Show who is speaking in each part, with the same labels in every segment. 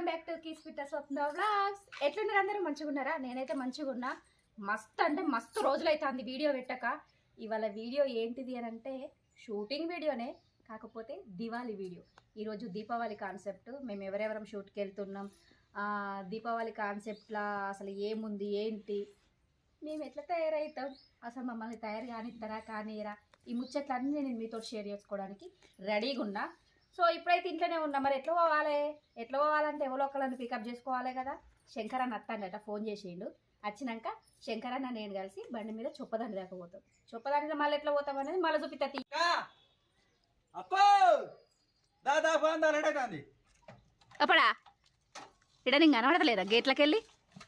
Speaker 1: Welcome back to keys పిట్ట స్వప్న vlogs. ఎట్లున్నారు అందరూ? మంచిగా ఉన్నారా? నేనైతే మంచిగా ఉన్నా. మస్తు అంటే మస్తు రోజులు అవుతుంది వీడియో పెట్టక. ఇవాళ వీడియో ఏంటిది అని అంటే షూటింగ్ వీడియోనే కాకపోతే దివాళీ వీడియో. ఈరోజు దీపావళి కాన్సెప్ట్. మేము ఎవరెవరం షూట్కి వెళ్తున్నాం? దీపావళి కాన్సెప్ట్లా అసలు ఏముంది ఏంటి? మేము ఎట్లా తయారవుతాం? అసలు మమ్మల్ని తయారు కానిస్తారా కానీయరా? ఈ ముచ్చట్లన్నీ నేను మీతో షేర్ చేసుకోవడానికి రెడీగా ఉన్నా. సో ఇప్పుడైతే ఇంట్లోనే ఉన్నా. మరి ఎట్లా పోవాలి? ఎట్లా పోవాలంటే ఎవరో ఒకళ్ళని పికప్ చేసుకోవాలి కదా. శంకర్ అన్న అత్తాడట ఫోన్ చేసిండు. వచ్చినాక శంకర్ అన్న నేను కలిసి బండి మీద చొప్పదండి దాకా పోతాం. చొప్పదండిలో మళ్ళీ ఎట్లా పోతాం అనేది మళ్ళీ చూపిస్తా. తీ.
Speaker 2: అప్పో! దాదా ఫోన్ దాని
Speaker 1: అప్పుడా? ఇక్కడ నేను కనబడతలేదా? గేట్లకి వెళ్ళి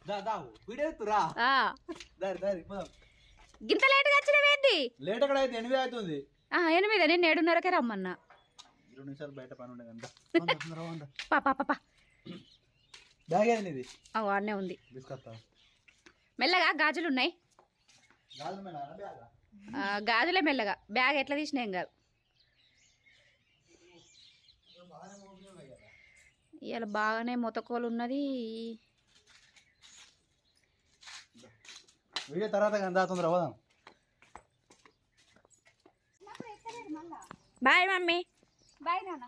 Speaker 2: దాదా వీడియో రా
Speaker 1: ఆ,
Speaker 2: దారి దారి పోదాం
Speaker 1: గింత లేట్గా వచ్చినవేంటి
Speaker 2: లేట్ ఎనిమిది అవుతుంది.
Speaker 1: ఆ, ఎనిమిది. నేను ఏడున్నరకే రమ్మన్నా.
Speaker 2: రెండు నిమిషాలు బయట పని ఉండే కదా
Speaker 1: పా పా పా,
Speaker 2: బ్యాగ్ ఏది
Speaker 1: వాడనే ఉంది.
Speaker 2: తీసుకొస్తా
Speaker 1: మెల్లగా గాజులు ఉన్నాయి. గాజులే మెల్లగా. బ్యాగ్ ఎట్లా తీసినా ఏం కాదు. ఇవాళ బాగానే మొతకోలు ఉన్నది.
Speaker 2: వీడియో తర్వాత
Speaker 1: బాయ్ మమ్మీ. బాయ్ నాన్న.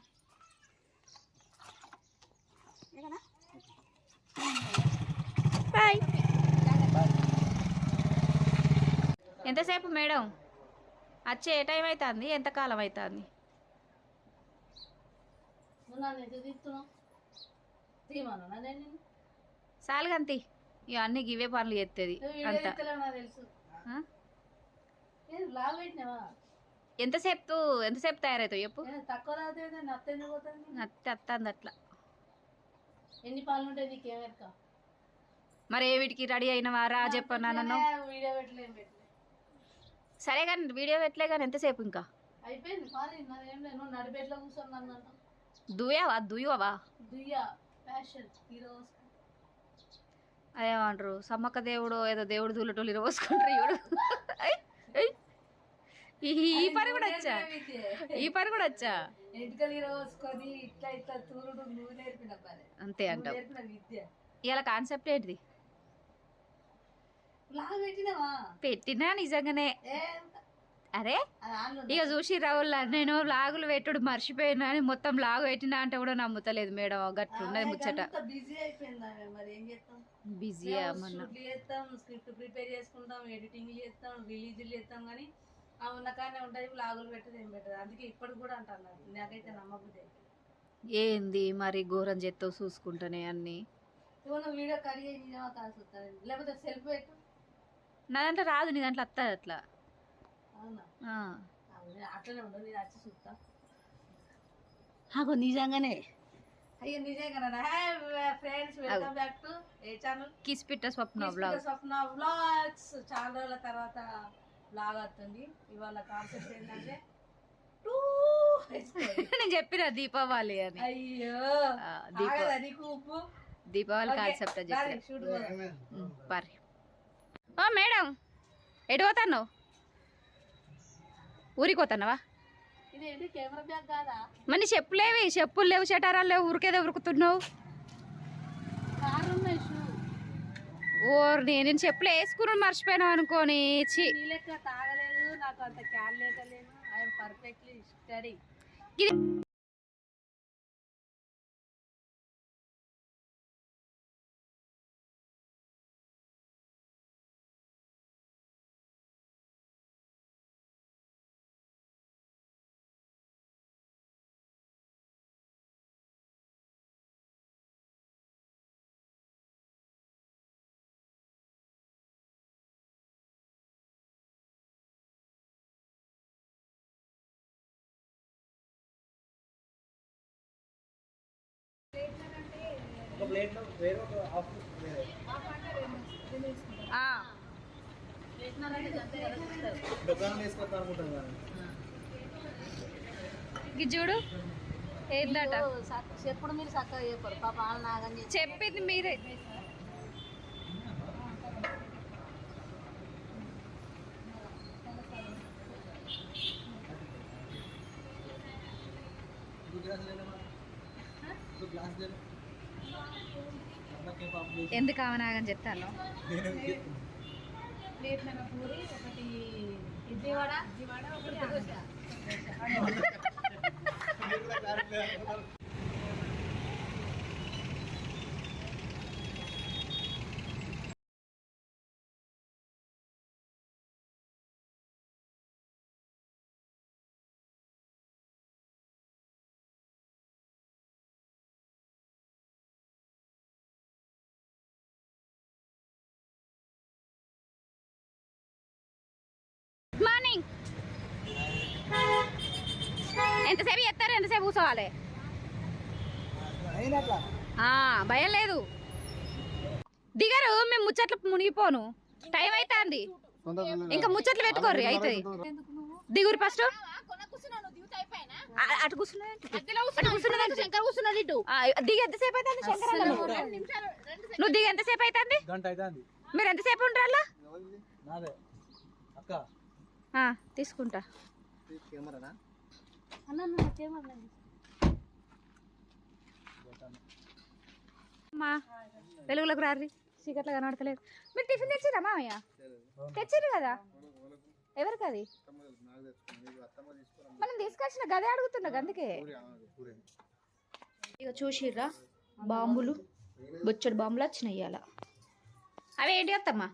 Speaker 1: బాయ్. ఎంతసేపు మేడం? వచ్చే ఏ టైం అవుతుంది ఎంత కాలం అవుతుంది సాలుగంతి ఇక అన్ని గివే పనులు చేస్తుంది అంత? ఎంతసేపు ఎంతసేపు తయారవుతావు చెప్పు?
Speaker 3: తక్కువ పోతుంది?
Speaker 1: అత్త అత్తంది అట్లా.
Speaker 3: ఎన్ని పాలు ఉంటాయి నీకు
Speaker 1: మరి ఏ వీటికి రెడీ అయినవా? రా చెప్పన్నా నన్ను
Speaker 3: వీడియో పెట్టలేం పెట్టలే.
Speaker 1: సరే కానీ వీడియో పెట్టలే కానీ ఎంతసేపు ఇంకా?
Speaker 3: అయిపోయింది లేదు. నడిపేట్లో కూర్చొని నన్ను
Speaker 1: దుయ్యావా? దుయ్యవా?
Speaker 3: దుయ్య ఫ్యాషన్ హీరోస్
Speaker 1: అదేమంటారు? సమ్మక్క దేవుడు ఏదో దేవుడు దూలటోళ్ళు ఇరవసుకుంటారు ఐ. ఈ పని కూడా వచ్చా? ఈ పని కూడా వచ్చా? అంతే అంటావు.
Speaker 3: విద్య.
Speaker 1: ఇలా కాన్సెప్ట్ ఏంటిది? పెట్టినా నిజంగానే. అరే ఇక చూసి రావుల నేను లాగులు పెట్టుడు మర్చిపోయినా అని మొత్తం లాగు పెట్టినా అంటే కూడా నమ్ముతలేదు మేడం గట్లున్నది ముచ్చట.
Speaker 3: బిజీ ప్రిపేర్ చేసుకుంటాం ఎడిటింగ్ చేస్తాం చేస్తాం కానీ ఉన్న కానీ ఉంటాయి లాగులు పెట్టదు ఏం పెట్టదు. అందుకే ఇప్పటికి కూడా అంటాను నాకైతే నమ్మబుద్ధి అయితే.
Speaker 1: ఏంది మరి ఘోరం చేత్తో చూసుకుంటానే అన్ని?
Speaker 3: వీడియో కడిగే నిజమా కాదు లేకపోతే సెల్ఫ్ పెట్టు.
Speaker 1: నా దాంట్లో రాదు నీ దాంట్లో వస్తుంది అట్లా.
Speaker 3: అవునా?
Speaker 1: ఆ.
Speaker 3: అవునా, అట్లనే ఉండదు నేను వచ్చి చూస్తా. అగో నిజంగానే. అయ్యో నిజంగా friends welcome back to a channel?
Speaker 1: Kiss పిట్ట స్వప్న బ్లాగ్
Speaker 3: స్వప్న వ్లాగ్స్. చాలా రోజుల తర్వాత వస్తుంది ఇవాళ కాన్సెప్ట్ ఏంటంటే టూ
Speaker 1: నేను చెప్పిన దీపావళి అని.
Speaker 3: అయ్యో నీకు ఉప్పు?
Speaker 1: దీపావళి కాన్సెప్ట్ ఓ మేడం ఎటు పోతాను ఊరికి పోతానవా మరి చెప్పులేవి చెప్పులు లేవు చటారాలు లేవు ఊరికేదో ఉరుకుతున్నావు.
Speaker 3: కారు ఉన్నాయి షూ
Speaker 1: ఓ నేను చెప్పులు వేసుకుని మర్చిపోయినావు అనుకోని చి.
Speaker 3: తాగలేదు నాకు అంత క్యాన్ లేకలేను ఐఎమ్ పర్ఫెక్ట్లీ స్టడీ
Speaker 2: ప్లేట్లో వేరే ఒక హాఫ్ వేరే.
Speaker 1: ఆ,
Speaker 2: దుకాణం వేసుకొస్తా అనుకుంటాను కానీ
Speaker 1: ఇది చూడు ఏందట
Speaker 3: ఎప్పుడు మీరు చక్కగా చెప్పరు. పాప వాళ్ళ నాగని
Speaker 1: చెప్పింది మీరే. ఎందుకు అవనాగని చెప్తాను?
Speaker 3: ఒకటి దోశ
Speaker 1: మార్నింగ్ ఎంతసేపు చేస్తారు ఎంతసేపు కూర్చోవాలి?
Speaker 2: అయినట్లా.
Speaker 1: ఆ, భయం లేదు. దిగరు మేము ముచ్చట్లు మునిగిపోను. టైం అవుతుంది ఇంకా ముచ్చట్లు పెట్టుకోర్రి అవుతుంది దిగురు ఫస్ట్ అటు కూర్చున్నా శంకర్ కూర్చున్నది ఇటు దిగి ఎంతసేపు అవుతుంది శంకర్ నువ్వు? నువ్వు దిగి ఎంతసేపు అవుతుంది
Speaker 2: అవుతుంది
Speaker 1: మీరు ఎంతసేపు ఉంటారా
Speaker 2: నాదే. అక్క.
Speaker 1: తీసుకుంటా. అమ్మా వెలుగులోకి రారి చీకట్లో కనబడతలేదు. మీరు టిఫిన్ తెచ్చిరా మామయ్య? తెచ్చిరు కదా? ఎవరికి అది? మనం తీసుకొచ్చిన గదే అడుగుతున్నా అందుకే. ఇక చూసిర్రా బాంబులు బొచ్చడు బాంబులు వచ్చినాయి ఇవాళ అవి ఏంటి వద్దమ్మా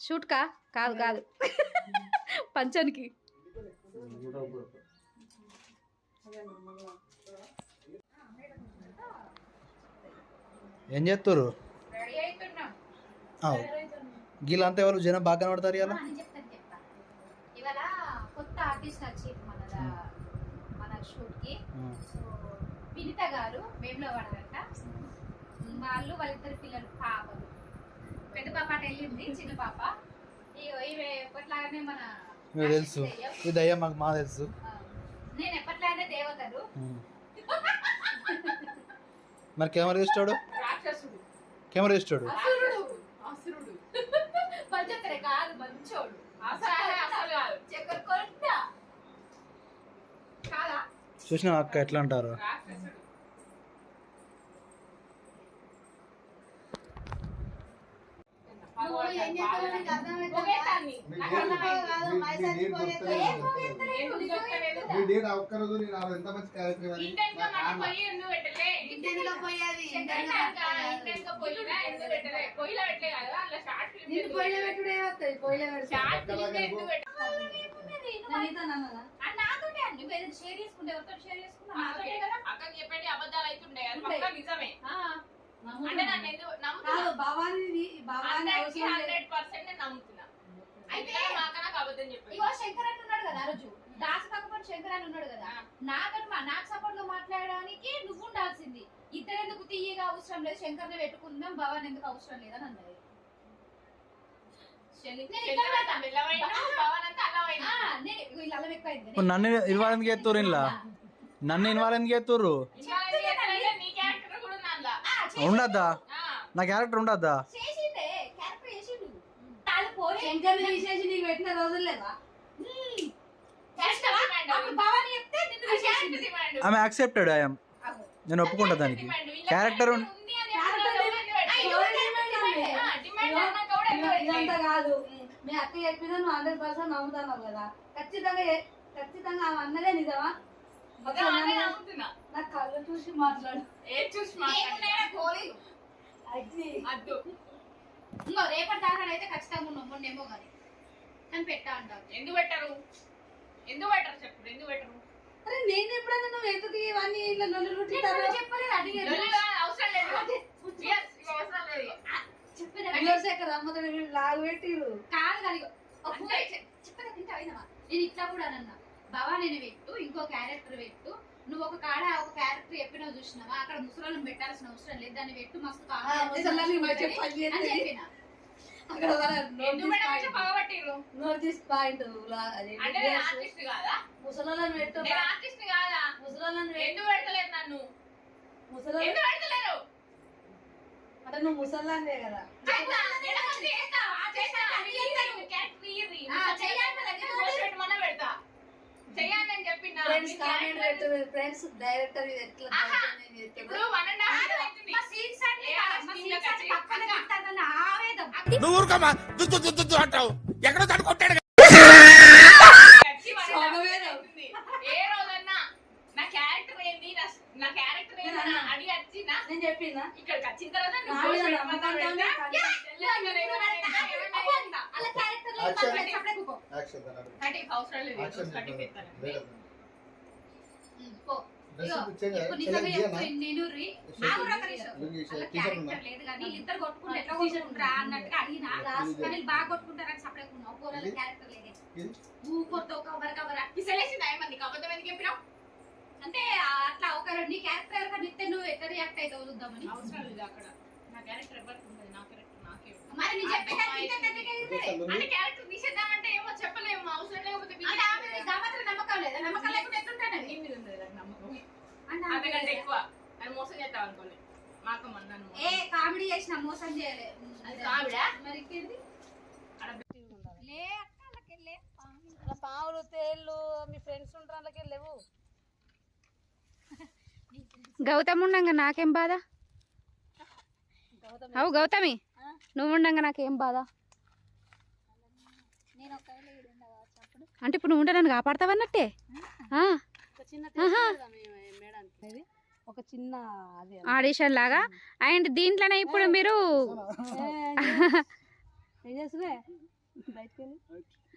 Speaker 1: షూట్కా కాదు కాదు. పంచనికి.
Speaker 2: ఏం చేస్తారు
Speaker 1: రెడీ అవుతున్నాం
Speaker 2: గీళ్ళంతా ఎవరు జనం బాగా కనబడతారు ఇలా
Speaker 1: ఇవాళ కొత్త ఆర్టిస్ట్ వచ్చింది మన మన షూట్కి. సో వినిత గారు వేములో పడదంట వాళ్ళు వాళ్ళిద్దరు పిల్లలు పాపలు. పెద్ద పాప అటు వెళ్ళింది చిన్న పాప. ఇగో ఇవి ఎప్పట్లాగానే మన
Speaker 2: మీకు తెలుసు. ఇది అయ్యా మాకు మా తెలుసు.
Speaker 1: నేను ఎప్పట్లాగానే దేవతలు
Speaker 2: మరి కెమెరా
Speaker 1: రాక్షసుడు.
Speaker 2: కెమెరా
Speaker 1: కాదు మంచోడు. కాదా
Speaker 2: చూసినా అక్క ఎట్లా అంటారు?
Speaker 1: షేర్ చేసుకుంటే షేర్ చేసుకున్నా నాతోటే కదా.
Speaker 4: అక్కకి చెప్పండి అబద్ధాలు అవుతుండే అది నిజమే
Speaker 1: ఆ,
Speaker 4: అంటే. నన్ను ఎందుకు
Speaker 3: కాదు
Speaker 4: నమ్ముతున్నా
Speaker 3: భవానీ భవానీ
Speaker 4: హండ్రెడ్
Speaker 3: అవసరం లేదు.
Speaker 4: హండ్రెడ్ పర్సెంట్ నేను నమ్ముతున్నా. అయితే
Speaker 1: అయితే-
Speaker 4: మాక నాకు అబద్ధం చెప్పాడు
Speaker 1: ఇగో శంకర్ అని ఉన్నాడు కదా ఆ రోజు దాస కాకపోతే శంకర్ అని ఉన్నాడు కదా. నాతో నాకు సపోర్ట్గా మాట్లాడడానికి నువ్వు ఉండాల్సింది. ఇద్దరు ఎందుకు తీయగా అవసరం లేదు? శంకర్ని పెట్టుకుందాం భవన్ ఎందుకు అవసరం లేదని అన్నది.
Speaker 2: నన్ను ఇన్వాల్వ్ ఎందుకు చేస్తారు ఇలా నన్ను ఇన్వాల్వ్ ఎందుకు చేస్తారు
Speaker 4: ఇంకా ఇది ఎట్లయితే నీ క్యారెక్టర్ కూడా ఉంది అందులో.
Speaker 1: ఆ, చేసి-
Speaker 2: ఉండద్దా? నా క్యారెక్టర్ ఉండద్దా. ఆమె యాక్సెప్టెడ్ ఐఎమ్. నేను ఒప్పుకుంటా దానికి. క్యారెక్టర్
Speaker 3: ఇదంతా? కాదు. మీ అక్క చెప్పినా నువ్వు హండ్రెడ్ పర్సెంట్ నమ్ముతున్నావు కదా. ఖచ్చితంగా ఖచ్చితంగా ఆమె అన్నదే నిజమా. నా కళ్ళు చూసి మాట్లాడు.
Speaker 4: ఏది చూసి
Speaker 1: గోళీలు.
Speaker 3: అది.
Speaker 4: అద్దు.
Speaker 1: ఇంకో రేపటి దాకా అయితే ఖచ్చితంగా ఉన్నాం మొన్నేమో కానీ అని పెట్టా అంటారు
Speaker 4: ఎందుకు పెట్టరు? ఎందుకు పెట్టరు చెప్పు? ఎందుకు పెట్టరు?
Speaker 3: అరే నేను ఎప్పుడన్నా నువ్వు ఎందుకు ఇవన్నీ ఇట్లా నన్ను
Speaker 1: చెప్పలేదు అడిగారు
Speaker 4: అవసరం లేదు. అవసరం లేదు.
Speaker 3: అమ్మతోడు వీళ్ళు లాగు పెట్టిరు.
Speaker 1: కాదు ఇచ్చే- చెప్పేది తింటా అయినవా నేను ఇట్లా కూడా అన్నా. బావా నేను పెట్టు ఇంకో క్యారెక్టర్ పెట్టు. నువ్వు ఒక కాడ ఒక క్యారెక్టర్ చెప్పినావు చూసినావా అక్కడ ముసలోళ్ళని పెట్టాల్సిన అవసరం లేదు దాన్ని పెట్టు మస్తు
Speaker 3: ముసలోళ్ళని పెట్టే వాళ్ళ
Speaker 4: ఎందుకు పెడతలేదు నన్ను
Speaker 3: అంటే నువ్వు ముసల్లానే కదా
Speaker 4: పెడతా
Speaker 3: ఫ్రెండ్స్ కామెంట్ పెట్టు ఫ్రెండ్స్ డైరెక్టర్ ఇది ఎట్లా
Speaker 4: ఆహా.
Speaker 3: నేను చేస్తాను.
Speaker 4: ఇప్పుడు వన్ అండ్ హాఫ్ అవుతుంది.
Speaker 1: మా సీట్స్ అన్ని
Speaker 4: ఏ,
Speaker 1: మా
Speaker 4: స్కూల్లో
Speaker 1: సీట్స్ అన్ని
Speaker 4: కచ్చి-
Speaker 1: పక్కన
Speaker 4: పక్క.
Speaker 1: తింటానన్న ఆవేదం.
Speaker 5: నువ్వు ఊరుకోమా దుద్దు దుద్దు దుద్దు అంటావు. ఎక్కడో తను కొట్టాడు
Speaker 4: కచ్చి వన్ అండ్ హాఫ్ అవుతుంది. ఏ రోజన్నా నా క్యారెక్టర్ ఏంది నా- నా క్యారెక్టర్ ఏంది అని అడిగి వచ్చినా
Speaker 3: నేను చెప్పినా
Speaker 4: ఇక్కడికి వచ్చిన తర్వాత నువ్వు
Speaker 3: నా మీద
Speaker 4: పోయి
Speaker 3: నమ్మకం
Speaker 4: పెట్టుకుంటావు
Speaker 3: తోనే
Speaker 4: ఏంటా?
Speaker 3: కానీ-
Speaker 4: యా, తెల్లగా నేను ఏమన్నా ఏమన్నా ఏమన్నా.
Speaker 1: అలా క్యారెక్టర్ లేదు
Speaker 6: Action.
Speaker 1: మాకు సపరేట్ కూకో.
Speaker 6: యాక్షన్ అన్నాడు.
Speaker 4: కటింగ్ అవసరం లేదు
Speaker 6: యాక్షన్
Speaker 4: కటింగ్ పెట్టాను
Speaker 6: లేదు.
Speaker 1: ఉమ్, పో.
Speaker 6: డ్రెస్
Speaker 1: ఇగో,
Speaker 6: ఇచ్చేది
Speaker 1: ఇప్పుడు
Speaker 6: చెల్లెకి
Speaker 1: నిజంగా
Speaker 6: ఇయ్యనా?
Speaker 1: చెప్పు, నేను రి. నాకు? క్యారెక్టర్ లేదు కానీ ఇద్దరు కొట్టుకుంటే ఎట్లా కొట్టుకుంటారా అన్నట్టుగా అడిగినా. కానీ బాగా కొట్టుకుంటారని సపరేట్ ఉన్నావు కూరల? క్యారెక్టర్ లేదే.
Speaker 6: ఇది?
Speaker 1: ఊకొత్తో కవర్. కవర్
Speaker 4: పిసలేసిందా ఏమన్నా అబద్ధం ఎందుకు చెప్పినావు?
Speaker 1: అంటే అట్లా ఒక నీ క్యారెక్టర్ నిత్తే నువ్వు ఎట్లా రియాక్ట్ అయితే చూద్దామని
Speaker 4: అవసరం లేదు అక్కడ. నా క్యారెక్టర్ ఎవరికి ఉంటుంది నా క్యారెక్టర్ నాకే.
Speaker 1: మరి నీ?
Speaker 4: అంటే క్యారెక్టర్ తీసేద్దామంటే ఏమో చెప్పలేము అవసరం లేకపోతే
Speaker 1: అంటే ఆమె మీద గా మాత్రం నమ్మకం లేదా? నమ్మకం లేకుండా
Speaker 4: మీద ఉంది నాకు నమ్మకం. అంతకంటే ఎక్కువ. అది మోసం చేస్తావు అనుకోలే మాకు మందను
Speaker 1: ఏ కామెడీ చేసిన మోసం చేయలే.
Speaker 4: అది కావిడా
Speaker 1: మరి ఇంకేంది లే అక్క
Speaker 3: పావులు తేళ్ళు మీ ఫ్రెండ్స్ ఉంటారు అలాగే లేవు
Speaker 1: గౌతమ్ ఉండంగా నాకేం బాధ?
Speaker 3: గౌతమి.
Speaker 1: అవు గౌతమి? నువ్వు ఉండంగా నాకేం బాధ
Speaker 3: నేను ఒకవేళ ఈడ ఉండగా అప్పుడు
Speaker 1: అంటే ఇప్పుడు నువ్వు ఉంటే నన్ను కాపాడతావన్నట్టే ఆ,
Speaker 3: ఒక చిన్న.
Speaker 1: ఆడిషన్ లాగా? అండ్ దీంట్లోనే ఇప్పుడు మీరు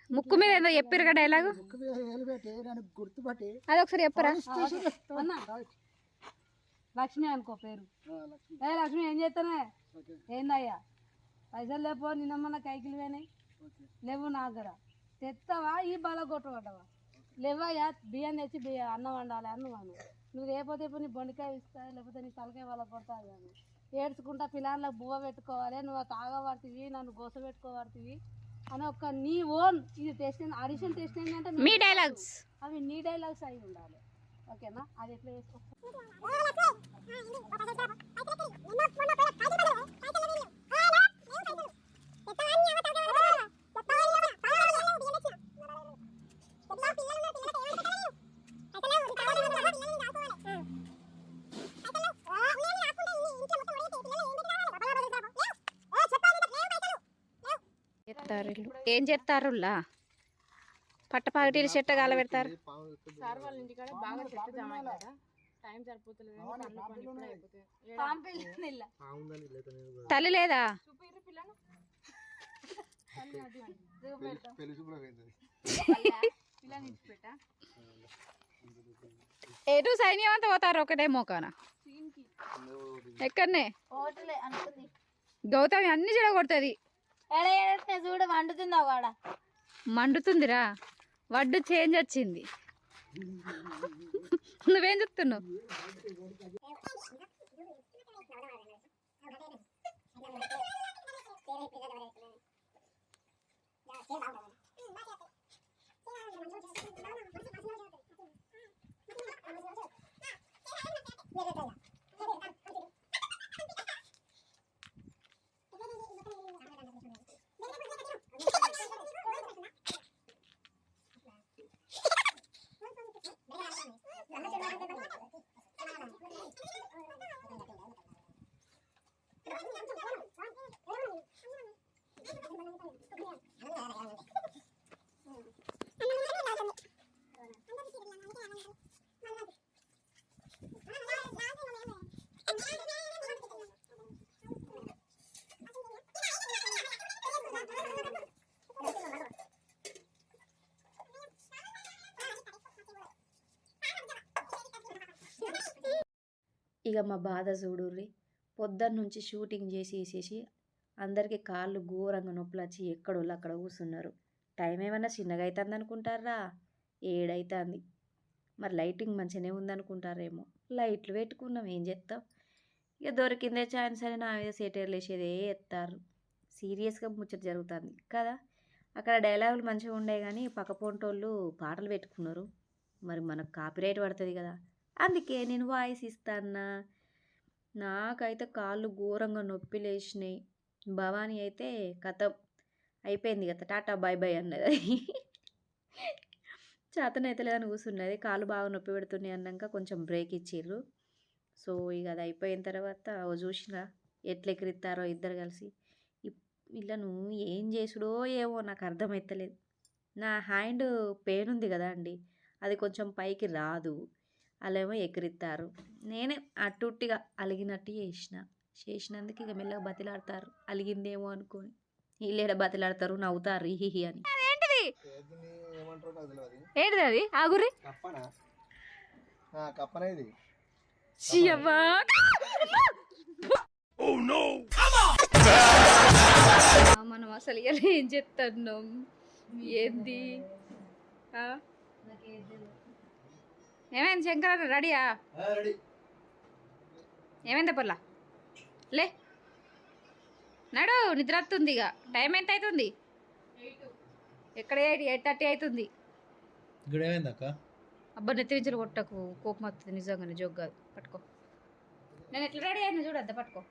Speaker 1: ముక్కు మీద ఏదో చెప్పారు కదా
Speaker 6: గుర్తుపట్టి.
Speaker 1: అది ఒకసారి చెప్పరా?
Speaker 3: లక్ష్మి అనుకో పేరు. ఏ లక్ష్మి ఏం చేస్తానే ఏందయ్యా? పైసలు లేపో నిన్న మన కైకిలు పోయినాయి? లేవు నా దగ్గర తెస్తావా ఈ బాల కొట్టవటవా లేవయ్యా బియ్యం తెచ్చి బియ్యం అన్నం వండాలి అన్నం అను నువ్వు ఇప్పుడు నీ బొండికాయ ఇస్తా లేకపోతే నీ తలకాయ వాళ్ళ కొడతాది అని ఏడ్చుకుంటా పిల్లలకు బువ్వ పెట్టుకోవాలి నువ్వు తాగబడుతుంది నన్ను గోస పెట్టుకోబడుతుంది అని ఒక నీ ఓన్ ఇది టెస్ట్ ఆడిషన్ టెస్ట్ ఏంటంటే
Speaker 1: మీ డైలాగ్స్
Speaker 3: అవి నీ డైలాగ్స్ అయి ఉండాలి ఓకేనా అది ఎట్లా చేసుకో
Speaker 7: పనులు పనులు ఇప్పుడే అయిపోతాయి ఏడ-
Speaker 3: పాంపిల్లి ఇల్ల.
Speaker 1: తల్లి లేదా? ఎటు సైన్యం అంతా పోతారు ఒకటే మోకాన? ఎక్కడనే?
Speaker 3: హోటలే అనుకుంది.
Speaker 1: గౌతమి అన్ని చెడగొడుతుంది.
Speaker 3: చూడు వాడ
Speaker 1: మండుతుందిరా. వడ్డు చేంజ్ వచ్చింది. నువ్వేం చెప్తున్నావు? ఇక మా బాధ చూడుర్రి. పొద్దున్న నుంచి షూటింగ్ చేసి వేసేసి అందరికీ కాళ్ళు ఘోరంగా నొప్పులు వచ్చి ఎక్కడోళ్ళు అక్కడ కూర్చున్నారు. టైం ఏమైనా చిన్నగా అవుతుంది అనుకుంటారా? ఏడైతుంది. మరి లైటింగ్ మంచిగానే ఉందనుకుంటారేమో. లైట్లు పెట్టుకున్నాం ఏం చేస్తాం? ఇక దొరికిందే ఛాన్స్ అని నా మీద సేటర్లు వేసేదే ఎత్తారు. సీరియస్గా ముచ్చట జరుగుతుంది కదా? అక్కడ డైలాగులు మంచిగా ఉండే కానీ పక్కపోంటోళ్ళు పాటలు పెట్టుకున్నారు. మరి మనకు కాపీరైట్ పడుతుంది కదా? అందుకే నేను వాయిస్ ఇస్తానా నాకైతే కాళ్ళు ఘోరంగా నొప్పి లేచినాయి. భవానీ అయితే కథ అయిపోయింది కదా టాటా బాయ్ బాయ్ అన్నది. చేతనైతే లేదని కూర్చున్నది కాళ్ళు బాగా నొప్పి పెడుతున్నాయి అన్నాక కొంచెం బ్రేక్ ఇచ్చిర్రు. సో ఇక అది అయిపోయిన తర్వాత ఓ చూసిన ఎట్లా ఎక్కిరిస్తారో ఇద్దరు కలిసి. ఇప్- వీళ్ళను ఏం చేసుడో ఏమో నాకు అర్థమవుతలేదు నా హ్యాండ్ పెయిన్ ఉంది కదా అండి అది కొంచెం పైకి రాదు. వాళ్ళేమో ఎక్కిరిస్తారు నేనే అట్టుట్టిగా అలిగినట్టు చేసిన. చేసినందుకు ఇక మెల్లగా బతిలాడతారు. అలిగిందేమో అనుకొని. వీళ్ళేడ బతిలాడతారు నవ్వుతారు హిహి అని. ఏంటిది? అది? ఆగురి
Speaker 6: కప్పనా? ఆ, కప్పనే ఇది?
Speaker 1: శివా మనం అసలు ఇలా ఏం చెప్తున్నాం ఏంది? ఆ? ఏమైంది శంకర్ రెడీయా?
Speaker 6: రెడీ.
Speaker 1: ఏమైంది పొల్ల? లే. నడు నిద్ర వస్తుంది ఇక. టైం ఎంత అవుతుంది? ఎక్కడ ఎయిట్ థర్టీ అవుతుంది. అబ్బా నెత్తిరించలు కొట్టకు. కోపం వస్తుంది నిజంగానే జోక్ కాదు. పట్టుకో. నేను ఎట్లా రెడీ అయినా చూడద్దా పట్టుకో.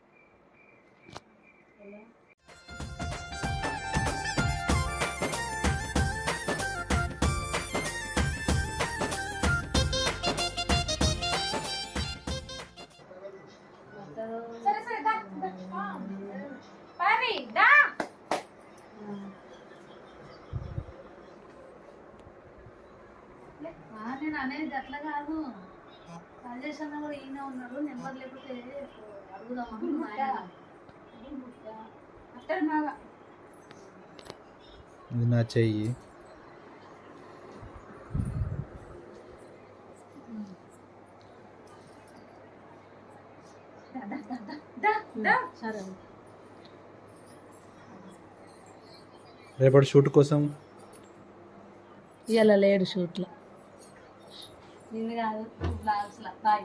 Speaker 3: ఉన్నాడు నెంబర్ లేకపోతే అడుగుదాం
Speaker 1: అక్కడ బాగా
Speaker 2: ఇది నా చెయ్యి.
Speaker 1: దా దా
Speaker 3: సరే.
Speaker 2: రేపటి షూట్ కోసం?
Speaker 3: ఇవాళ లేడు షూట్లో. నిన్ను కాదు బ్లాగ్స్లో. బాయ్.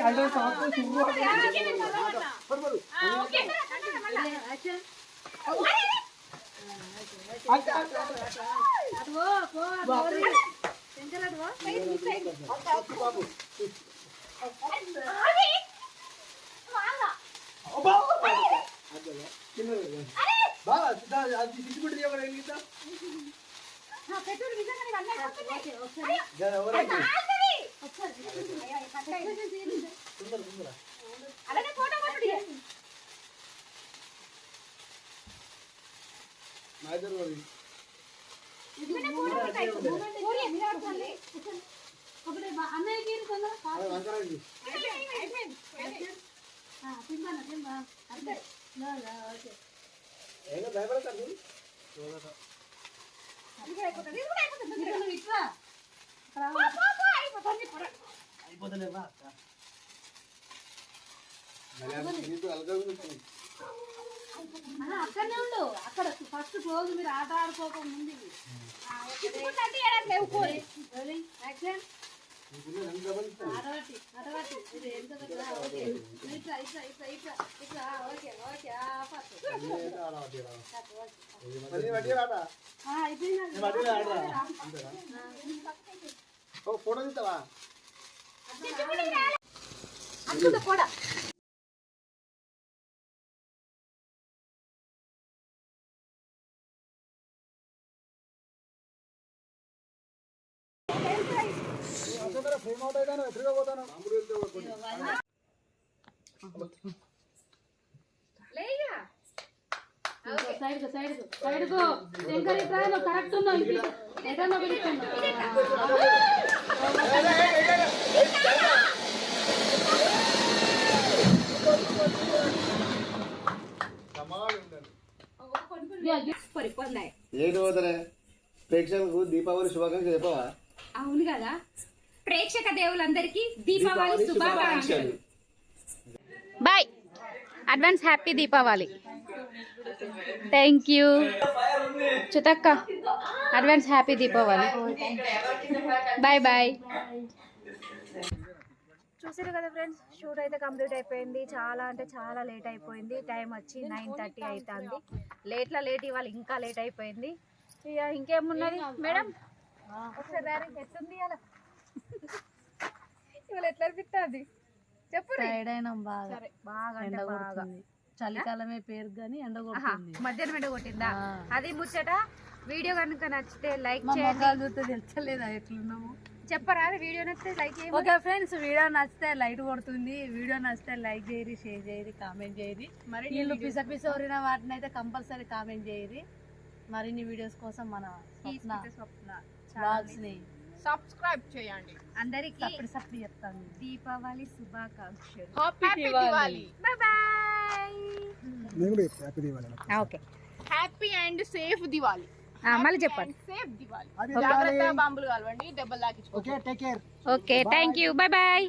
Speaker 6: అటు
Speaker 3: పో, పో, అటు పోరి. శంకర్ అటు పో.
Speaker 6: బాబు బాగా అది సిద్ధిపెట్టి ఎవరు ఏం గీత
Speaker 3: ఓకే, ఒకసారి
Speaker 6: ఎవరైతే
Speaker 1: అలానే ఫోటో
Speaker 6: ఇది.
Speaker 3: అన్నయ్యకి తింటాను, తింటా. అంతే. ఓకే.
Speaker 6: ఏదో. అయిపోతలేవా నీకు
Speaker 3: అక్కడనే ఉండు. అక్కడ ఫస్ట్ క్లోజ్ మీరు ఆట ఆడుకోక ముందు. అటవట్టి, అటవట్టి. ఇది ఎంత? ఓకే. ఇట్లా, ఇట్లా, ఇట్లా, ఇట్లా, ఇట్లా. Okay, okay. ఫస్ట్. అయిపోయిందా?
Speaker 6: నీ వడ్డీ రాదా? అంతేనా? ఓ ఫోటో తీస్తావా
Speaker 1: కూడా
Speaker 6: ఎదురుగా పోతాను
Speaker 3: సైడ్ సైడ్ సైడ్ శంకర్ ఇట్లా కరెక్ట్ ఉన్నావు ఎటన్నా
Speaker 1: పొరిపోన్నాయి
Speaker 8: ఏంటి పోతారే ప్రేక్షకులకు దీపావళి శుభాకాంక్షలు చెప్పవా?
Speaker 1: అవును కదా. ప్రేక్షక దేవులందరికీ దీపావళి శుభాకాంక్షలు. Bye. Advance happy Deepavali. Thank you చుతక్క advance happy Deepavali. Bye bye చూసారు కదా ఫ్రెండ్స్ షూట్ అయితే కంప్లీట్ అయిపోయింది. చాలా అంటే చాలా లేట్ అయిపోయింది. టైం వచ్చి నైన్ థర్టీ అవుతుంది లేట్లా లేట్ ఇవాళ ఇంకా లేట్ అయిపోయింది. ఇక ఇంకేమున్నది? మేడం ఒకసారి ఎట్లుంది ఇవాళ? ఇవాళ ఎట్లా అనిపిస్తుంది చెప్పు.
Speaker 3: టైర్డ్ అయినాం బాగా.
Speaker 1: బాగా
Speaker 3: ఎండ
Speaker 1: అంటే బాగా.
Speaker 3: కొడుతుంది చలికాలమే పేరు కానీ ఎండ కొడుతుంది.
Speaker 1: మధ్యాహ్నం ఎండ కొట్టిందా. అది ముచ్చట. వీడియో కనుక నచ్చితే లైక్
Speaker 3: చూస్తే తెలుస్తలేదా ఎట్లున్నాము?
Speaker 1: చెప్పరా వీడియో నచ్చితే లైక్ చేయండి
Speaker 3: ఓకే ఫ్రెండ్స్ వీడియో నచ్చితే లైట్ కొడుతుంది. వీడియో నచ్చితే లైక్ చేయరి షేర్ చేయరి కామెంట్ చేయరి వీళ్ళు పిస పిస ఊరిన వాటిని అయితే కంపల్సరీ కామెంట్ చేయరి మరిన్ని వీడియోస్ కోసం మన స్వప్న.
Speaker 1: స్వప్న
Speaker 3: బ్లాగ్స్ని.
Speaker 7: సబ్స్క్రైబ్ చేయండి.
Speaker 1: అందరికి
Speaker 3: సప్పుడు సప్పుడు చెప్తాను.
Speaker 1: దీపావళి శుభాకాంక్షలు.
Speaker 7: Happy Diwali
Speaker 1: bye bye okay.
Speaker 7: Happy and safe Diwali
Speaker 1: మళ్ళీ చెప్పండి
Speaker 7: సేఫ్ దివాలి జాగ్రత్తగా బాంబులు కలవండి దెబ్బలు తాకించుకో
Speaker 1: okay thank you bye bye